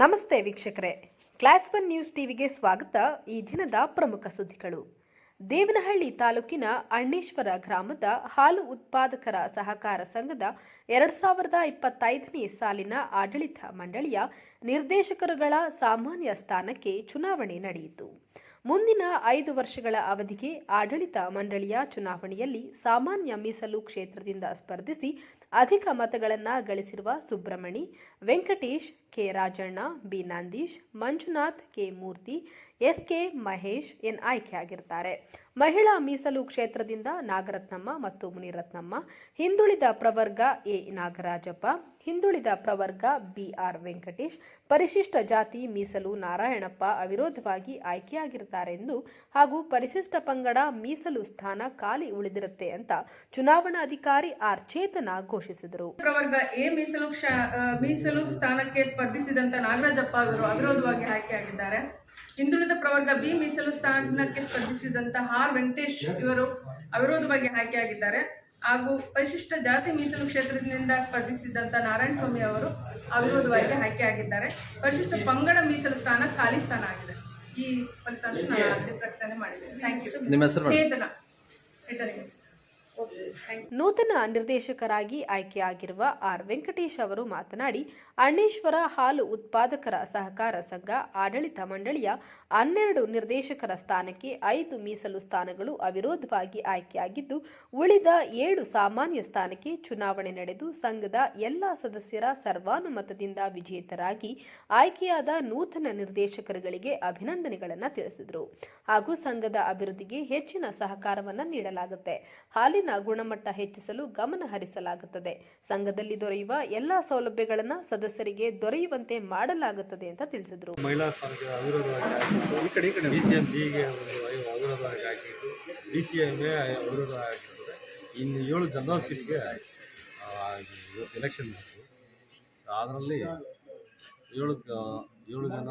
ನಮಸ್ತೆ ವೀಕ್ಷಕರೇ. Class one news ಟಿವಿಗೆ ಸ್ವಾಗತ. ಈ ದಿನದ ಪ್ರಮುಖ ಸುದ್ದಿಗಳು. ದೇವನಹಳ್ಳಿ ತಾಲೂಕಿನ ಅಣ್ಣೇಶ್ವರ ಗ್ರಾಮದ ಹಾಲು ಉತ್ಪಾದಕರ ಸಹಕಾರ ಸಂಘದ ಎರಡ್ ಸಾವಿರದ ಇಪ್ಪತ್ತೈದನೇ ಸಾಲಿನ ಆಡಳಿತ ಮಂಡಳಿಯ ನಿರ್ದೇಶಕರುಗಳ ಸಾಮಾನ್ಯ ಸ್ಥಾನಕ್ಕೆ ಚುನಾವಣೆ ನಡೆಯಿತು. ಮುಂದಿನ ಐದು ವರ್ಷಗಳ ಅವಧಿಗೆ ಆಡಳಿತ ಮಂಡಳಿಯ ಚುನಾವಣೆಯಲ್ಲಿ ಸಾಮಾನ್ಯ ಮೀಸಲು ಕ್ಷೇತ್ರದಿಂದ ಸ್ಪರ್ಧಿಸಿ ಅಧಿಕ ಮತಗಳನ್ನು ಗಳಿಸಿರುವ Subramani, Venkatesh K Rajanna, B Nandish, Manjunath, K Murthy, S K Mahesh N ಆಯ್ಕೆಯಾಗಿರ್ತಾರೆ. ಮಹಿಳಾ ಮೀಸಲು ಕ್ಷೇತ್ರದಿಂದ ನಾಗರತ್ನಮ್ಮ ಮತ್ತು ಮುನಿರತ್ನಮ್ಮ, ಹಿಂದುಳಿದ ಪ್ರವರ್ಗ ಎ ನಾಗರಾಜಪ್ಪ, ಹಿಂದುಳಿದ ಪ್ರವರ್ಗ ಬಿಆರ್ ವೆಂಕಟೇಶ್, ಪರಿಶಿಷ್ಟ ಜಾತಿ ಮೀಸಲು ನಾರಾಯಣಪ್ಪ ಅವಿರೋಧವಾಗಿ ಆಯ್ಕೆಯಾಗಿರುತ್ತಾರೆ ಎಂದು ಹಾಗೂ ಪರಿಶಿಷ್ಟ ಪಂಗಡ ಮೀಸಲು ಸ್ಥಾನ ಖಾಲಿ ಉಳಿದಿರುತ್ತೆ ಅಂತ ಚುನಾವಣಾಧಿಕಾರಿ ಆರ್ ಚೇತನ ಘೋಷಿಸಿದರು. ಪ್ರವರ್ಗ ಎ ಮೀಸಲು ಮೀಸಲು ಸ್ಥಾನಕ್ಕೆ ಸ್ಪರ್ಧಿಸಿದಂತ ನಾಗರಾಜಪ್ಪ ಅವರು ಅವಿರೋಧವಾಗಿ ಆಯ್ಕೆಯಾಗಿದ್ದಾರೆ ಹಿಂದುಳಿದ ಪ್ರವರ್ಗ ಬಿ ಮೀಸಲು ಸ್ಥಾನಕ್ಕೆ ಸ್ಪರ್ಧಿಸಿದಂತ ಆರ್ ವೆಂಕಟೇಶ್ ಇವರು ಅವಿರೋಧವಾಗಿ ಆಯ್ಕೆಯಾಗಿದ್ದಾರೆ ಹಾಗೂ ಪರಿಶಿಷ್ಟ ಜಾತಿ ಮೀಸಲು ಕ್ಷೇತ್ರದಿಂದ ಸ್ಪರ್ಧಿಸಿದಂತ ನಾರಾಯಣ ಸ್ವಾಮಿ ಅವರು ಅವಿರೋಧವಾಗಿ ಆಯ್ಕೆಯಾಗಿದ್ದಾರೆ ಪರಿಶಿಷ್ಟ ಪಂಗಡ ಮೀಸಲು ಸ್ಥಾನ ಖಾಲಿ ಸ್ಥಾನ ಆಗಿದೆ. ಈ ಫಲಿತಾಂಶ ನಾನು ಪ್ರಕಟಣೆ ಮಾಡಿದ್ದೇನೆ ಥ್ಯಾಂಕ್ ಯು? ಚೇತನ. ನೂತನ ನಿರ್ದೇಶಕರಾಗಿ ಆಯ್ಕೆಯಾಗಿರುವ ಆರ್ ವೆಂಕಟೇಶ್ ಅವರು ಮಾತನಾಡಿ ಅಣ್ಣೇಶ್ವರ ಹಾಲು ಉತ್ಪಾದಕರ ಸಹಕಾರ ಸಂಘ, ಆಡಳಿತ ಮಂಡಳಿಯ ಹನ್ನೆರಡು ನಿರ್ದೇಶಕರ ಸ್ಥಾನಕ್ಕೆ ಐದು ಮೀಸಲು ಸ್ಥಾನಗಳು ಅವಿರೋಧವಾಗಿ ಆಯ್ಕೆಯಾಗಿದ್ದು, ಉಳಿದ ಏಳು ಸಾಮಾನ್ಯ ಸ್ಥಾನಕ್ಕೆ ಚುನಾವಣೆ ನಡೆದು ಸಂಘದ ಎಲ್ಲಾ ಸದಸ್ಯರ ಸರ್ವಾನುಮತದಿಂದ ವಿಜೇತರಾಗಿ ಆಯ್ಕೆಯಾದ ನೂತನ ನಿರ್ದೇಶಕರುಗಳಿಗೆ ಅಭಿನಂದನೆಗಳನ್ನು ತಿಳಿಸಿದರು. ಹಾಗೂ ಸಂಘದ ಅಭಿವೃದ್ಧಿಗೆ ಹೆಚ್ಚಿನ ಸಹಕಾರವನ್ನು ನೀಡಲಾಗುತ್ತೆ. ಹಾಲಿನ ಗುಣಮಟ್ಟ ಹೆಚ್ಚಿಸಲು ಗಮನ ಹರಿಸಲಾಗುತ್ತದೆ. ಸಂಘದಲ್ಲಿ ದೊರೆಯುವ ಎಲ್ಲಾ ಸೌಲಭ್ಯಗಳನ್ನು ಸದಸ್ಯರಿಗೆ ದೊರೆಯುವಂತೆ ಮಾಡಲಾಗುತ್ತದೆ ಅಂತ ತಿಳಿಸಿದರು. ಮಹಿಳಾ ಇನ್ನು ಏಳು ಜನರಲ್ ಸೀಟ್ಗೆ ಎಲೆಕ್ಷನ್ ಅದರಲ್ಲಿ ಏಳು ಏಳು ಜನ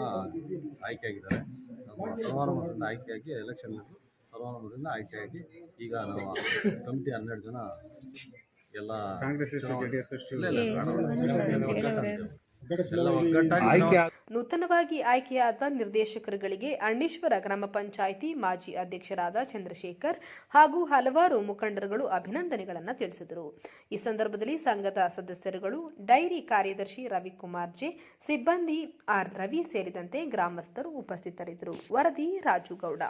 ಆಯ್ಕೆಯಾಗಿದ್ದಾರೆ ಸೋಮವಾರ ಮತ್ತೊಂದು ಆಯ್ಕೆಯಾಗಿ ಎಲೆಕ್ಷನ್ ಇದ್ದು ಸರ್ವಾನುಮತದಿಂದ ಆಯ್ಕೆಯಾಗಿ ಈಗ ನಾವು ಕಮಿಟಿ ಹನ್ನೆರಡು ಜನ ಎಲ್ಲ ನೂತನವಾಗಿ ಆಯ್ಕೆಯಾದ ನಿರ್ದೇಶಕರುಗಳಿಗೆ ಅಣ್ಣೇಶ್ವರ ಗ್ರಾಮ ಪಂಚಾಯಿತಿ ಮಾಜಿ ಅಧ್ಯಕ್ಷರಾದ ಚಂದ್ರಶೇಖರ್ ಹಾಗೂ ಹಲವಾರು ಮುಖಂಡರುಗಳು ಅಭಿನಂದನೆಗಳನ್ನು ತಿಳಿಸಿದರು. ಈ ಸಂದರ್ಭದಲ್ಲಿ ಸಂಘದ ಸದಸ್ಯರುಗಳು ಡೈರಿ ಕಾರ್ಯದರ್ಶಿ ರವಿಕುಮಾರ್ ಜೆ ಸಿಬ್ಬಂದಿ ಆರ್ ರವಿ ಸೇರಿದಂತೆ ಗ್ರಾಮಸ್ಥರು ಉಪಸ್ಥಿತರಿದ್ದರು. ವರದಿ ರಾಜುಗೌಡ.